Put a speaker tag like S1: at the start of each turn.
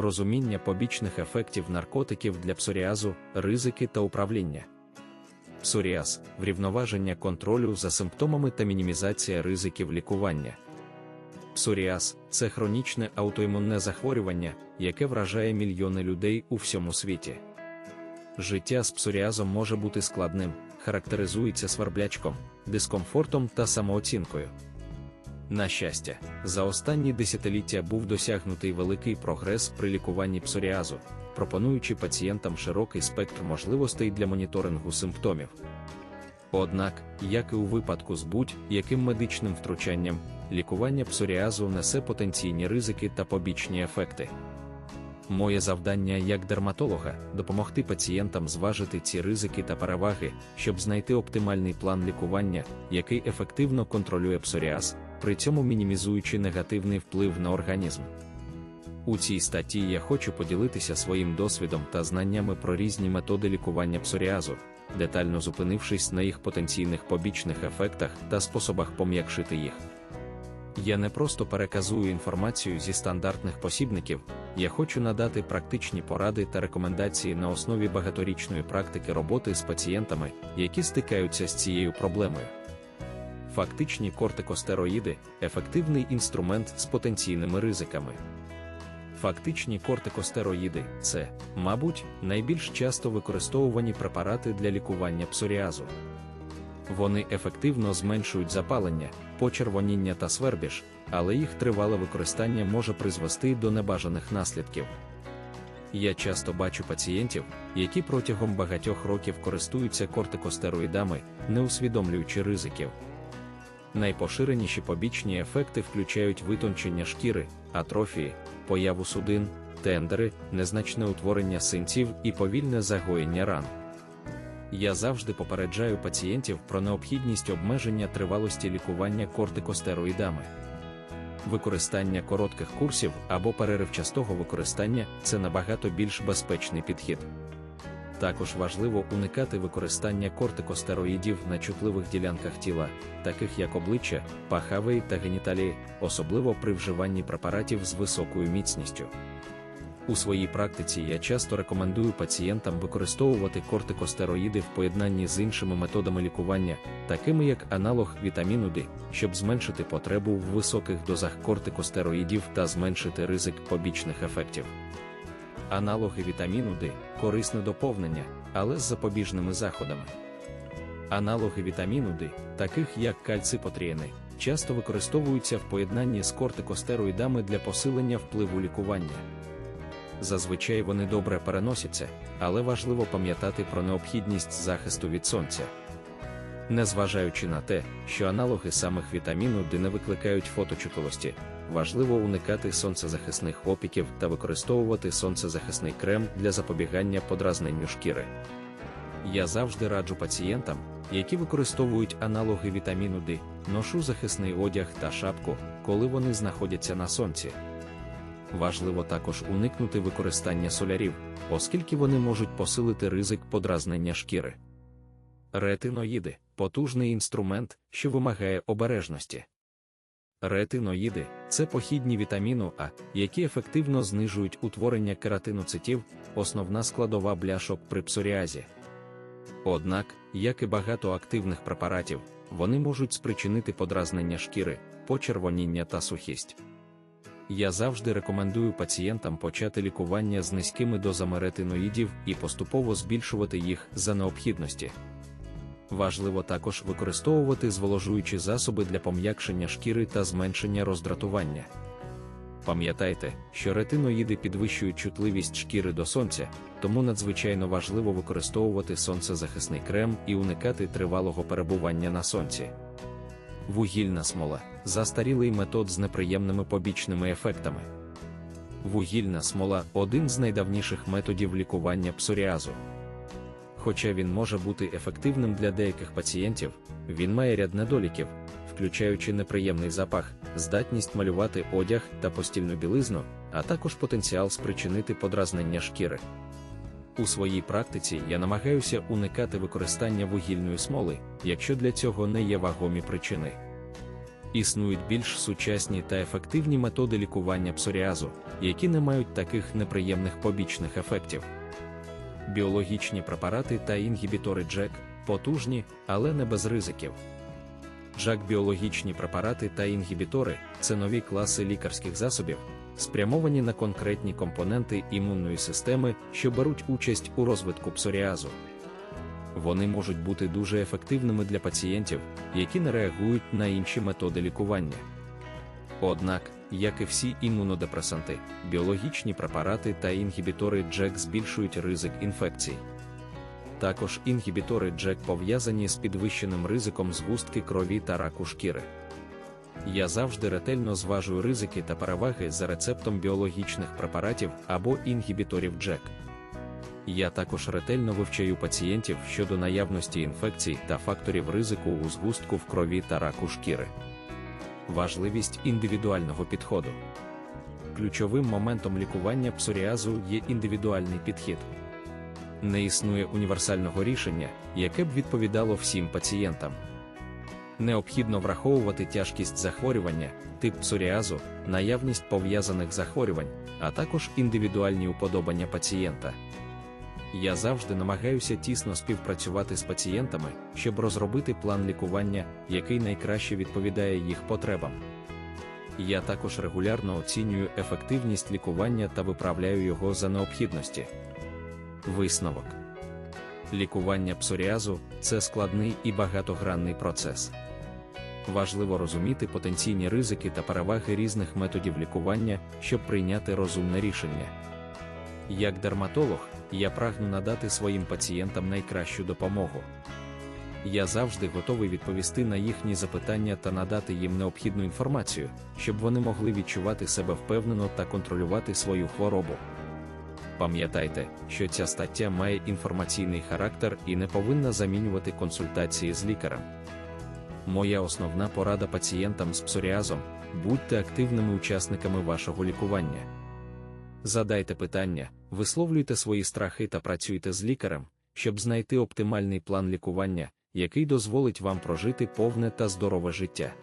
S1: розуміння побічних ефектів наркотиків для псоріазу, ризики та управління. Псоріаз врівноваження контролю за симптомами та мінімізація ризиків лікування. Псоріаз це хронічне аутоімунне захворювання, яке вражає мільйони людей у всьому світі. Життя з псоріазом може бути складним, характеризується сверблячком, дискомфортом та самооцінкою. На щастя, за останні десятиліття був досягнутий великий прогрес при лікуванні псоріазу, пропонуючи пацієнтам широкий спектр можливостей для моніторингу симптомів. Однак, як і у випадку з будь-яким медичним втручанням, лікування псоріазу несе потенційні ризики та побічні ефекти. Моє завдання як дерматолога допомогти пацієнтам зважити ці ризики та переваги, щоб знайти оптимальний план лікування, який ефективно контролює псоріаз, при цьому мінімізуючи негативний вплив на організм. У цій статті я хочу поділитися своїм досвідом та знаннями про різні методи лікування псоріазу, детально зупинившись на їх потенційних побічних ефектах та способах пом'якшити їх. Я не просто переказую інформацію зі стандартних посібників, я хочу надати практичні поради та рекомендації на основі багаторічної практики роботи з пацієнтами, які стикаються з цією проблемою. Фактичні кортикостероїди ефективний інструмент з потенційними ризиками. Фактичні кортикостероїди це, мабуть, найбільш часто використовувані препарати для лікування псоріазу. Вони ефективно зменшують запалення, почервоніння та свербіж, але їх тривале використання може призвести до небажаних наслідків. Я часто бачу пацієнтів, які протягом багатьох років користуються кортикостероїдами, не усвідомлюючи ризиків. Найпоширеніші побічні ефекти включають витончення шкіри, атрофії, появу судин, тендери, незначне утворення синців і повільне загоєння ран. Я завжди попереджаю пацієнтів про необхідність обмеження тривалості лікування кортикостероїдами. Використання коротких курсів або переривчастого використання це набагато більш безпечний підхід. Також важливо уникати використання кортикостероїдів на чутливих ділянках тіла, таких як обличчя, пахавий та геніталії, особливо при вживанні препаратів з високою міцністю. У своїй практиці я часто рекомендую пацієнтам використовувати кортикостероїди в поєднанні з іншими методами лікування, такими як аналог вітаміну D, щоб зменшити потребу в високих дозах кортикостероїдів та зменшити ризик побічних ефектів. Аналоги вітаміну D – корисне доповнення, але з запобіжними заходами. Аналоги вітаміну D, таких як кальципотрієни, часто використовуються в поєднанні з кортикостероїдами для посилення впливу лікування. Зазвичай вони добре переносяться, але важливо пам'ятати про необхідність захисту від сонця. Незважаючи на те, що аналоги самих вітаміну D не викликають фоточутливості, важливо уникати сонцезахисних опіків та використовувати сонцезахисний крем для запобігання подразненню шкіри. Я завжди раджу пацієнтам, які використовують аналоги вітаміну D, ношу захисний одяг та шапку, коли вони знаходяться на сонці. Важливо також уникнути використання солярів, оскільки вони можуть посилити ризик подразнення шкіри. Ретиноїди потужний інструмент, що вимагає обережності. Ретиноїди це похідні вітаміну А, які ефективно знижують утворення кератиноцитів, основна складова бляшок при псоріазі. Однак, як і багато активних препаратів, вони можуть спричинити подразнення шкіри, почервоніння та сухість. Я завжди рекомендую пацієнтам почати лікування з низькими дозами ретиноїдів і поступово збільшувати їх за необхідності. Важливо також використовувати зволожуючі засоби для пом'якшення шкіри та зменшення роздратування. Пам'ятайте, що ретиноїди підвищують чутливість шкіри до сонця, тому надзвичайно важливо використовувати сонцезахисний крем і уникати тривалого перебування на сонці. Вугільна смола застарілий метод з неприємними побічними ефектами. Вугільна смола один з найдавніших методів лікування псоріазу. Хоча він може бути ефективним для деяких пацієнтів, він має ряд недоліків, включаючи неприємний запах, здатність малювати одяг та постільну білизну, а також потенціал спричинити подразнення шкіри. У своїй практиці я намагаюся уникати використання вугільної смоли, якщо для цього не є вагомі причини. Існують більш сучасні та ефективні методи лікування псоріазу, які не мають таких неприємних побічних ефектів. Біологічні препарати та інгібітори джек потужні, але не без ризиків. Джак біологічні препарати та інгібітори це нові класи лікарських засобів, спрямовані на конкретні компоненти імунної системи, що беруть участь у розвитку псоріазу. Вони можуть бути дуже ефективними для пацієнтів, які не реагують на інші методи лікування. Однак, як і всі імунодепресанти, біологічні препарати та інгібітори джек збільшують ризик інфекцій. Також інгібітори джек пов'язані з підвищеним ризиком згустки крові та раку шкіри. Я завжди ретельно зважую ризики та переваги за рецептом біологічних препаратів або інгібіторів джек. Я також ретельно вивчаю пацієнтів щодо наявності інфекцій та факторів ризику у згустку в крові та раку шкіри. Важливість індивідуального підходу. Ключовим моментом лікування псоріазу є індивідуальний підхід. Не існує універсального рішення, яке б відповідало всім пацієнтам. Необхідно враховувати тяжкість захворювання, тип псоріазу, наявність пов'язаних захворювань, а також індивідуальні уподобання пацієнта. Я завжди намагаюся тісно співпрацювати з пацієнтами, щоб розробити план лікування, який найкраще відповідає їх потребам. Я також регулярно оцінюю ефективність лікування та виправляю його за необхідності. Висновок лікування псоріазу це складний і багатогранний процес. Важливо розуміти потенційні ризики та переваги різних методів лікування, щоб прийняти розумне рішення. Як дерматолог, я прагну надати своїм пацієнтам найкращу допомогу. Я завжди готовий відповісти на їхні запитання та надати їм необхідну інформацію, щоб вони могли відчувати себе впевнено та контролювати свою хворобу. Пам'ятайте, що ця стаття має інформаційний характер і не повинна замінювати консультації з лікарем. Моя основна порада пацієнтам з псоріазом будьте активними учасниками вашого лікування. Задайте питання, висловлюйте свої страхи та працюйте з лікарем, щоб знайти оптимальний план лікування, який дозволить вам прожити повне та здорове життя.